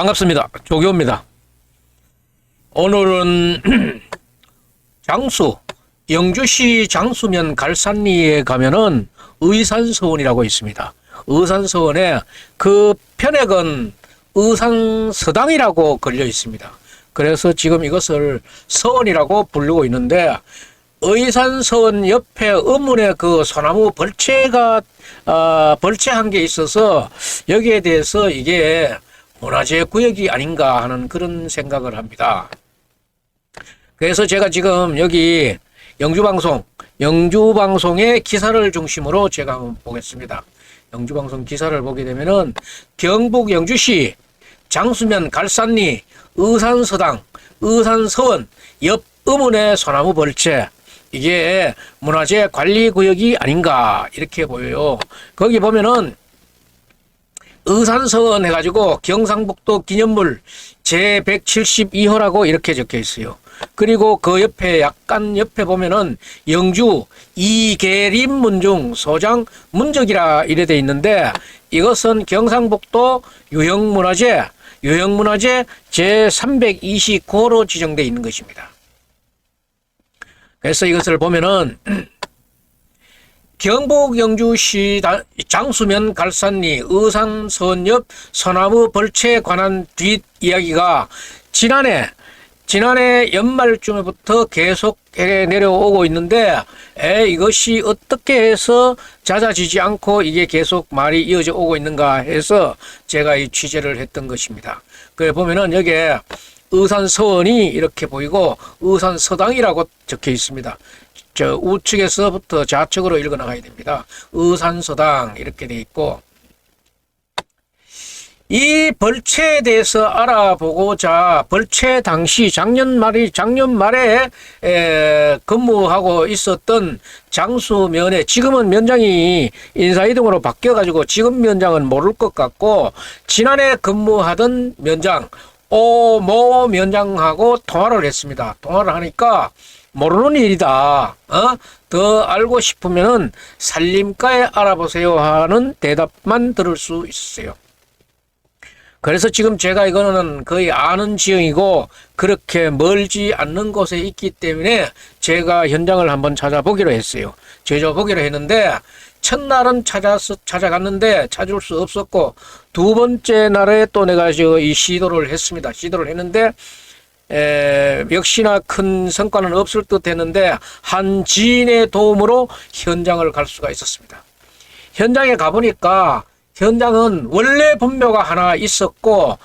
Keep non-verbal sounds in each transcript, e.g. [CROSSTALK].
반갑습니다. 조교입니다. 오늘은 [CLEARS THROAT] 장수, 영주시 장수면 갈산리에 가면은 의산서원이라고 있습니다. 의산서원에 그 편액은 의산서당이라고 걸려 있습니다. 그래서 지금 이것을 서원이라고 부르고 있는데 의산서원 옆에 의문의 그 소나무 벌채가 어, 벌채한 게 있어서 여기에 대해서 이게 문화재 구역이 아닌가 하는 그런 생각을 합니다. 그래서 제가 지금 여기 영주방송, 영주방송의 기사를 중심으로 제가 한번 보겠습니다. 영주방송 기사를 보게 되면은 경북 영주시 장수면 갈산리 의산서당, 의산서원 옆 의문의 소나무 벌채 이게 문화재 관리 구역이 아닌가 이렇게 보여요. 거기 보면은 의산서원 해가지고 경상북도 기념물 제172호라고 이렇게 적혀 있어요. 그리고 그 옆에 약간 옆에 보면은 영주 이계림 문중 소장 문적이라 이래 돼 있는데 이것은 경상북도 유형문화재 유형문화재 제329호로 지정돼 있는 것입니다. 그래서 이것을 보면은 경북 영주시 다- 장수면 갈산리 의산선 옆 소나무 벌채에 관한 뒷 이야기가 지난해 지난해 연말쯤부터 계속 해 내려오고 있는데 에, 이것이 어떻게 해서 잦아지지 않고 이게 계속 말이 이어져 오고 있는가 해서 제가 이 취재를 했던 것입니다. 그래 보면은 여기에 의산서원이 이렇게 보이고 의산서당이라고 적혀 있습니다. 저 우측에서부터 좌측으로 읽어 나가야 됩니다. 의산서당 이렇게 돼 있고 이 벌채에 대해서 알아보고자 벌채 당시 작년 말이 작년 말에 에, 근무하고 있었던 장수면에 지금은 면장이 인사이동으로 바뀌어 가지고 지금 면장은 모를 것 같고 지난해 근무하던 면장 오모 면장하고 통화를 했습니다. 통화를 하니까 모르는 일이다. 어? 더 알고 싶으면은 살림가에 알아보세요 하는 대답만 들을 수 있어요. 그래서 지금 제가 이거는 거의 아는 지형이고 그렇게 멀지 않는 곳에 있기 때문에 제가 현장을 한번 찾아보기로 했어요. 찾아보기로 했는데 첫날은 찾아서 찾아갔는데 찾을 수 없었고 두 번째 날에 또 내가 저이 시도를 했습니다. 시도를 했는데 에, 역시나 큰 성과는 없을 듯 했는데 한 지인의 도움으로 현장을 갈 수가 있었습니다. 현장에 가보니까 현장은 원래 분묘가 하나 있었고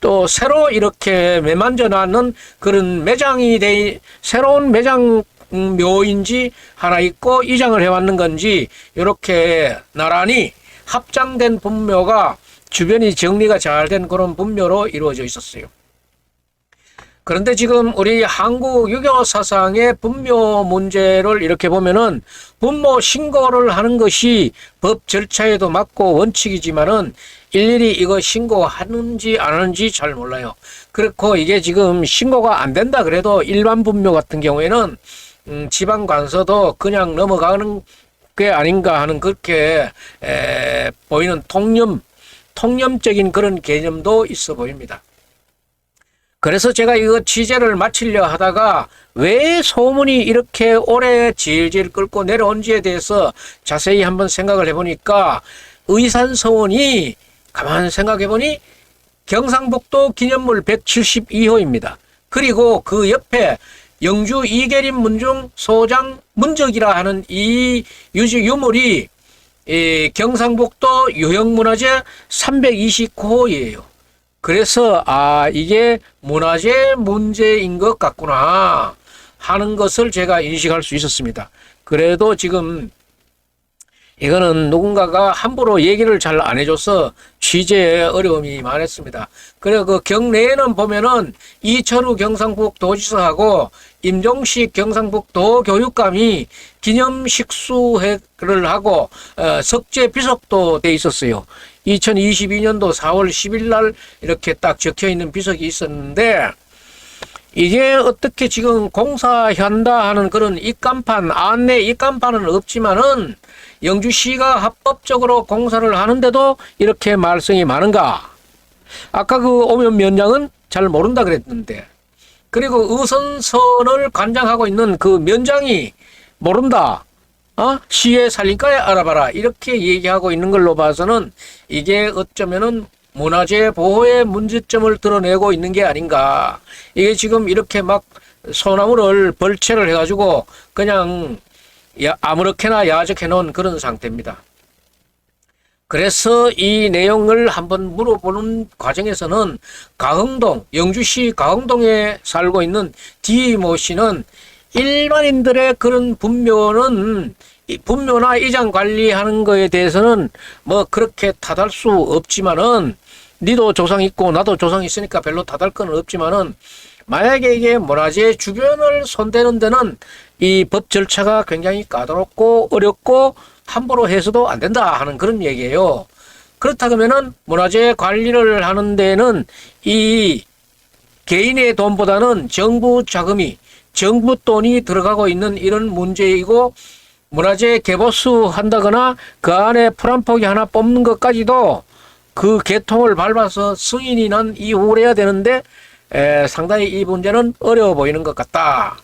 또 새로 이렇게 매만져 놨는 그런 매장이 돼 새로운 매장 음, 묘인지 하나 있고 이장을 해왔는 건지 이렇게 나란히 합장된 분묘가 주변이 정리가 잘 된 그런 분묘로 이루어져 있었어요. 그런데 지금 우리 한국 유교 사상의 분묘 문제를 이렇게 보면은 분모 신고를 하는 것이 법 절차에도 맞고 원칙이지만은 일일이 이거 신고하는지 안 하는지 잘 몰라요. 그렇고 이게 지금 신고가 안 된다 그래도 일반 분묘 같은 경우에는 음, 지방 관서도 그냥 넘어가는 게 아닌가 하는 그렇게 에, 보이는 통념 통념적인 그런 개념도 있어 보입니다. 그래서 제가 이거 취재를 마치려 하다가 왜 소문이 이렇게 오래 질질 끌고 내려온지에 대해서 자세히 한번 생각을 해보니까 의산서원이 가만 생각해보니 경상북도 기념물 172호입니다. 그리고 그 옆에 영주 이계림 문중 소장 문적이라 하는 이 유지 유물이 이 경상북도 유형문화재 329호이에요. 그래서 아 이게 문화재 문제인 것 같구나 하는 것을 제가 인식할 수 있었습니다. 그래도 지금 이거는 누군가가 함부로 얘기를 잘 안 해줘서 취재에 어려움이 많았습니다. 그래 그 경내에는 보면은 이철우 경상북 도지사하고 임종식 경상북 도교육감이 기념 식수회를 하고 어, 석재 비석도 돼 있었어요. 2022년도 4월 10일 날 이렇게 딱 적혀 있는 비석이 있었는데 이게 어떻게 지금 공사한다 하는 그런 입간판 안내 입간판은 없지만은 영주시가 합법적으로 공사를 하는데도 이렇게 말썽이 많은가 아까 그 오면 면장은 잘 모른다 그랬는데 그리고 의선선을 관장하고 있는 그 면장이 모른다. 어? 시의 살림가에 알아봐라. 이렇게 얘기하고 있는 걸로 봐서는 이게 어쩌면은 문화재 보호의 문제점을 드러내고 있는 게 아닌가. 이게 지금 이렇게 막 소나무를 벌채를 해가지고 그냥 야, 아무렇게나 야적해 놓은 그런 상태입니다. 그래서 이 내용을 한번 물어보는 과정에서는 가흥동, 영주시 가흥동에 살고 있는 디모 씨는 일반인들의 그런 분묘는 이 분묘나 이장 관리하는 거에 대해서는 뭐 그렇게 탓할 수 없지만은 니도 조상 있고 나도 조상 있으니까 별로 탓할 건 없지만은 만약에 이게 문화재 주변을 손대는 데는 이 법 절차가 굉장히 까다롭고 어렵고 함부로 해서도 안 된다 하는 그런 얘기예요. 그렇다 그러면은 문화재 관리를 하는 데는 이 개인의 돈보다는 정부 자금이 정부 돈이 들어가고 있는 이런 문제이고 문화재 개보수 한다거나 그 안에 풀한포기 하나 뽑는 것까지도 그 개통을 밟아서 승인이 난 이후로 해야 되는데 에, 상당히 이 문제는 어려워 보이는 것 같다.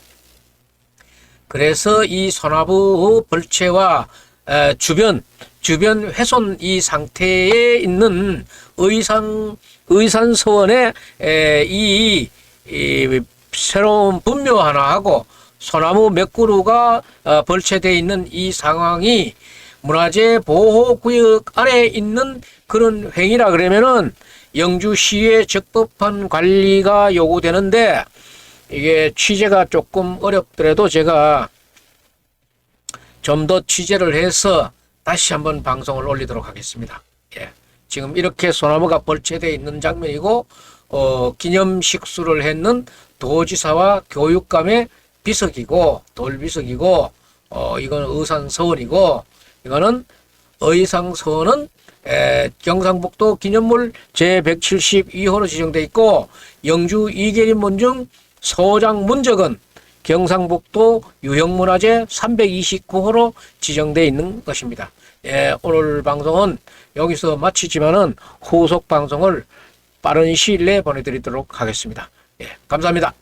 그래서 이 소나무 벌채와 에, 주변 주변 훼손 이 상태에 있는 의상 의산 서원에 에, 이, 이 새로운 분묘 하나 하고 소나무 몇 그루가 어, 벌채되어 있는 이 상황이 문화재 보호구역 안에 있는 그런 행위라 그러면은 영주시의 적법한 관리가 요구되는데 이게 취재가 조금 어렵더라도 제가 좀 더 취재를 해서 다시 한번 방송을 올리도록 하겠습니다. 예. 지금 이렇게 소나무가 벌채되어 있는 장면이고 어, 기념식수를 했는 도지사와 교육감의 비석이고 돌비석이고 어, 이거는 의산서원이고 이거는 의상서원은 에, 경상북도 기념물 제172호로 지정돼 있고 영주 이계림 문중 소장 문적은 경상북도 유형문화재 329호로 지정돼 있는 것입니다. 예, 오늘 방송은 여기서 마치지만은 후속 방송을 빠른 시일 내에 보내드리도록 하겠습니다. 예, 감사합니다.